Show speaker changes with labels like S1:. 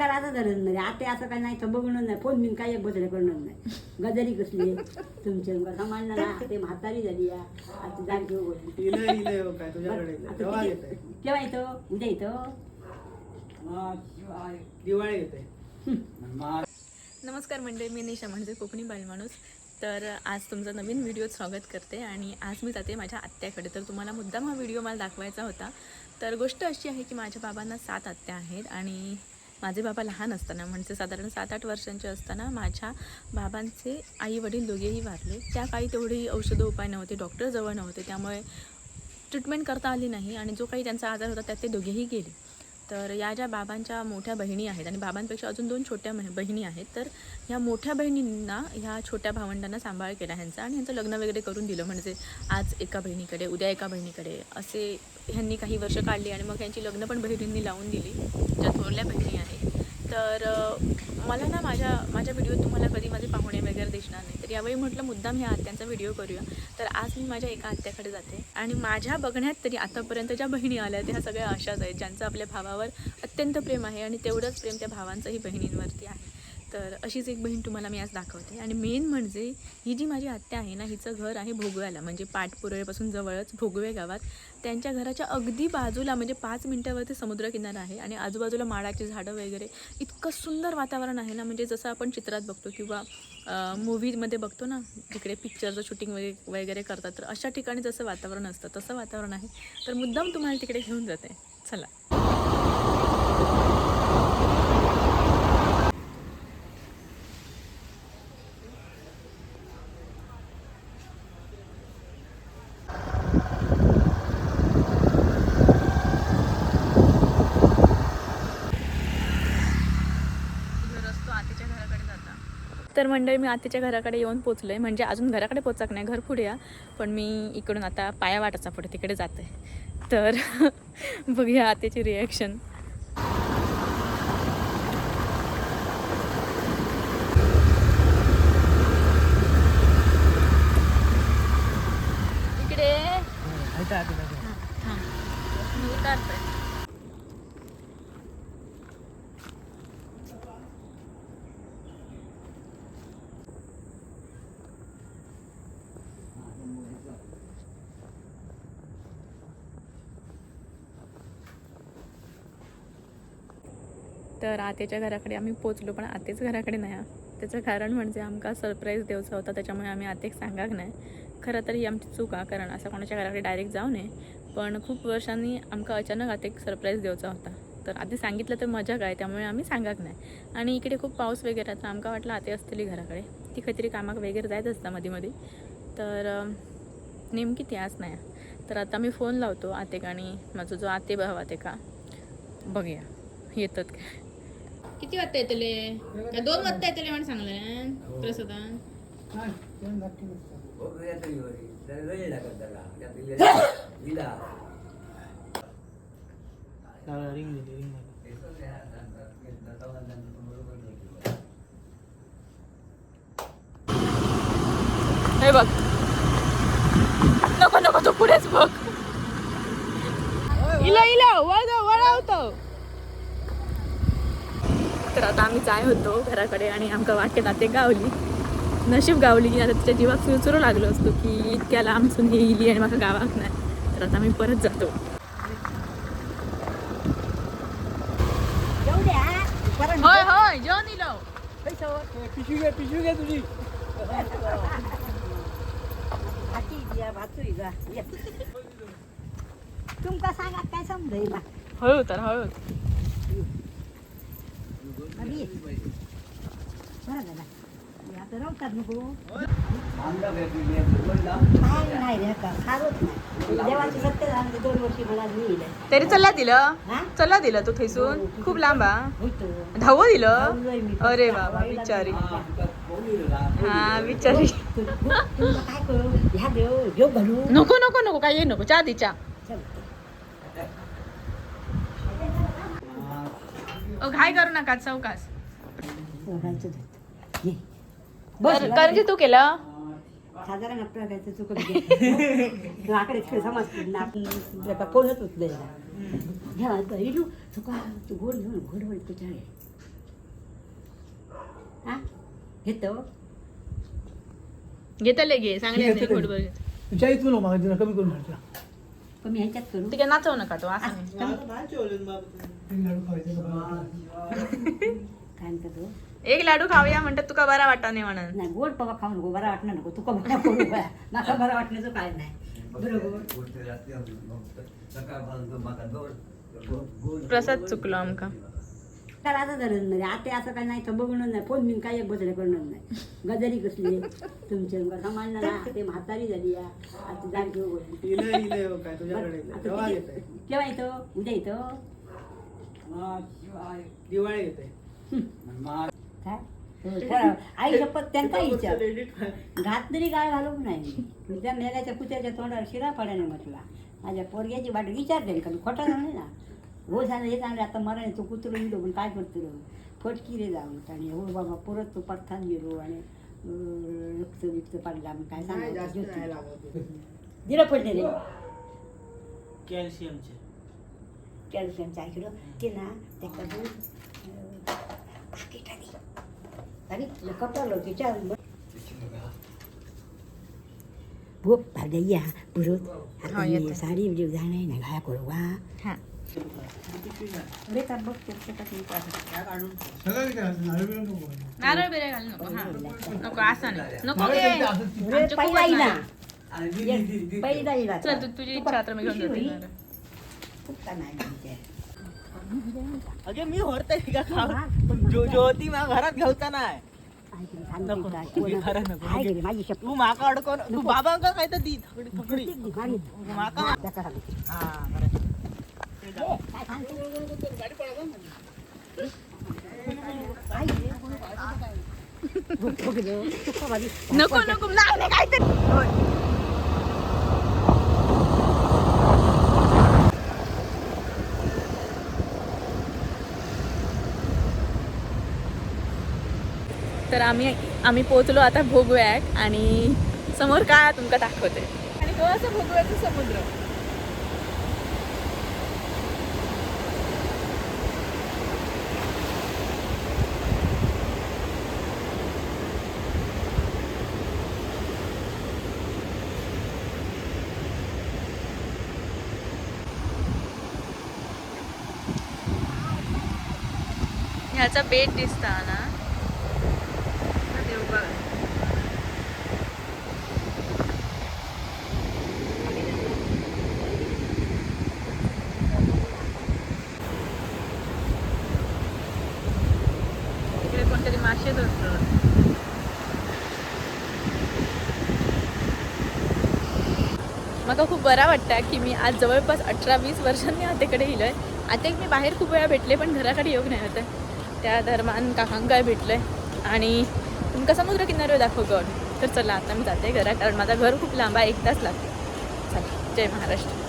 S1: करायचं गरज नाही. आता असं काय नाही तर बघणार नाही. फोन बिन काय एक बसले करणार नाही. गजरी कसली तुमचे समाजला ना. ते म्हातारी झाली या. आता जागी
S2: हो केव्हा येते
S1: केव्हा येतो? उद्या येतो?
S2: दिवाळी येते.
S3: नमस्कार मंडळी मी निशा म्हणजे कोकणी बालमाणूस तर आज तुमचं नवीन व्हिडिओत स्वागत करते आणि आज मी जाते माझ्या आत्याकडे. तर तुम्हाला मुद्दाम हा व्हिडिओ मला दाखवायचा होता. तर गोष्ट अशी आहे की माझ्या बाबांना सात आत्या आहेत आणि माझे बाबा लहान असताना म्हणजे साधारण सात आठ वर्षांचे असताना माझ्या बाबांचे आई वडील दोघेही वारले. त्या काळी तेवढी औषधं उपाय नव्हते डॉक्टर जवळ नव्हते. त्यामुळे ट्रीटमेंट करता आली नाही आणि जो काही त्यांचा आजार होता त्यात ते दोघेही गेले. तर या ज्या बाबांच्या मोठ्या बहिणी आहेत आणि बाबांपेक्षा अजून दोन छोट्या बहिणी आहेत तर ह्या मोठ्या बहिणींना ह्या छोट्या भावंडांना सांभाळ केला ह्यांचा आणि ह्यांचं लग्न वगैरे करून दिलं. म्हणजे आज एका बहिणीकडे उद्या एका बहिणीकडे असे ह्यांनी काही वर्ष काढली आणि मग ह्यांची लग्न पण बहिणींनी लावून दिली ज्या थोरल्या बहिणी आहेत. तर मला ना माझ्या माझ्या व्हिडिओत तुम्हाला कधी माझे पाहुणे वगैरे दिसणार नाही तर यावेळी म्हटलं मुद्दाम ह्या आत्यांचा व्हिडिओ करूया. तर आज मी माझ्या एका आत्याकडे जाते आणि माझ्या बघण्यात तरी आतापर्यंत ज्या बहिणी आल्या त्या सगळ्या अशाच आहेत ज्यांचं आपल्या भावावर अत्यंत प्रेम आहे आणि तेवढंच प्रेम त्या भावांचंही बहिणींवरती आहे. तर अशीच एक बहीण तुम्हाला मी आज दाखवते. आणि मेन म्हणजे ही जी माझी आत्या आहे ना हिचं घर आहे भोगव्याला. म्हणजे पाटपुरळेपासून जवळच भोगवे गावात. त्यांच्या घराच्या अगदी बाजूला म्हणजे पाच मिनटावरती समुद्रकिनारा आहे. आणि आजूबाजूला माडाची झाडं वगैरे. इतकं सुंदर वातावरण आहे ना म्हणजे जसं आपण चित्रात बघतो किंवा मूवीमध्ये बघतो ना तिकडे पिक्चरचं शूटिंग वगैरे वगैरे करतात. तर अशा ठिकाणी जसं वातावरण असतं तसं वातावरण आहे. तर मुद्दाम तुम्हाला तिकडे घेऊन जाते. चला रस्तो आतीच्या घराकडे जाता तर मंडळी मी आतीच्या घराकडे येऊन पोचलोय. म्हणजे अजून घराकडे पोचाक नाही घर पुढे या पण मी इकडून आता पाया वाटाचा पुढे तिकडे जाते तर बघूया आत्याची रिॲक्शन इकडे. थांब. मी उतारते तर आतेच्या घराकडे आम्ही पोचलो पण आतेच घराकडे नाही हा. त्याचं कारण म्हणजे आमका सरप्राईज द्यायचा होता त्याच्यामुळे आम्ही आतेक सांगाक नाही. खरं तर ही आमची चूक आहे कारण असं कोणाच्या घराकडे डायरेक्ट जाऊ नये. पण खूप वर्षांनी आमका अचानक आतेक सरप्राईज द्यायचा होता. तर आधी सांगितलं तर मजा काय त्यामुळे आम्ही सांगाक नाही. आणि इकडे खूप पाऊस वगैरे तर आमका वाटलं आते असतली घराकडे. ती काहीतरी कामाक वगैरे जायत असता मध्ये मध्ये तर नेमकी ती आज नाही. तर आता मी फोन लावतो आतेक आणि माझा जो आते भाव आते का बघूया. येतात काय. किती वाजता येतले? दोन वाजता येतले म्हणून सांगले. प्रसादान
S2: रिंग दिली रिंग
S3: हे बघ. नको नको तो पुढेच बघ. इला इला वळ वळवतो तर आता आम्ही जाय होतो घराकडे आणि आमका वाटेत आता गावली. नशीब गावली की आता तिच्या जीवात सुचरू लागलो असतो की इतक्या लांबसून हे इली आणि माझ्या गावात नाही तर आता मी परत जातो. होय होय जेवण
S2: पिशवी घे पिशवी घे तुझी
S1: ये. तुमका सांगा काय समजायला?
S3: हळू तर हळू तरी चल्ला दिलं.
S1: हा?
S3: चल्ला दिलं तू थैसून खूप लांबा धावं दिलं. अरे बाबा बिचारी. हा.
S1: घालू.
S3: नको नको नको काय ये नको. चहा दे चहा. घाई करू नका चौकास. कारण की तू केलं?
S1: साधारण आपलं चुकत आकडे समजतील ना. कोणच घ्या तू गोड घेऊन घोड वळ तुझ्या. हा? घेतो.
S3: घेतले घे चांगले.
S2: तुझ्या इथून हो कमी करून
S1: कमी ह्याच्यात करू.
S3: ते काय नाचवू नका तो असं नाही.
S1: काय म्हणतो तो?
S3: एक लाडू खाऊया म्हणतात तुका बरा वाटा नाही म्हणून.
S1: नाही गोड पवा खाऊ नको बरा वाटणं नको तुका बरा करू बया माका बरा वाटण्याचं काय नाही. बरोबर.
S3: प्रसाद चुकलो आमका.
S1: तर आता धरण नाही. आता असं काय नाही तर बघणं नाही. फोन बिन काय एक बसले करणं नाही. गजारी कसली तुमचे सांभाळणार ना ते म्हातारी झाली या. आता जागी
S2: हो केव्हा
S1: येतो? उद्या येतो?
S2: दिवाळी येते.
S1: काय? हो. आई शपथ त्यांचा विचार. घात तरी काय घालूक नाही. त्या मेल्याच्या कुत्याच्या तोंडावर शिरा पडाने म्हटला. माझ्या पोरग्याची वाट विचारते का मी खोटा झाले ना. हो झालं हे चांगलं आता मराने तो कुत्र इलो पण काय करतो फटकी रे जाऊन आणि हो बाबा परत तो पडताच गेलो आणि रक्त बिक्त पडला मग काय
S2: नाही, जास्त नाही
S1: सांगायचं दिलं पडले रे
S2: कॅल्शियमचे.
S1: कॅल्शियमचं ऐकलं? ते ना ते कडू पाकिट आली. आणि कपडा तिच्या भूप भागैया पुरुत
S3: हा.
S1: साडी जाणे ना घाया करू वा
S3: हा.
S1: अरे तर बघ
S2: नारळ बिरळ
S3: घाल नको हा. नको असं नाही. नको
S1: पहिला. पहिला
S3: चल तू तुझी इच्छा आता मी घेऊन जाते. नारळ.
S4: अगे मी का
S1: हा, पण
S4: जो ज्योती मा घरात नको,
S1: माझी शपथ.
S4: तू माका अडकवून तू बाबांका काय तर दी थकडी थकडी. माका. हा.
S3: नको नको नाही काहीतरी तर. आम्ही आम्ही पोहोचलो आता भोगव्याक आणि समोर काय तुमका दाखवते. आणि तो असं भोगव्याचा समुद्र. ह्याचा बेट दिसता ना. हा देव बघा. इकडे कोणतरी मासे धरतात. मला खूप बरा वाटता की मी आज जवळपास अठरा वीस वर्षांनी आतेकडे येयलोय आता एक मी बाहेर खूप वेळा भेटले पण घराकडे योग नाही होतं. त्या धर्मान काकांकाय आहे आणि तुमका समुद्र किनारे दाखव गड तर चला आता मी जाते घरा कारण माझं घर खूप लांब आहे एक तास लागते. चला जय महाराष्ट्र.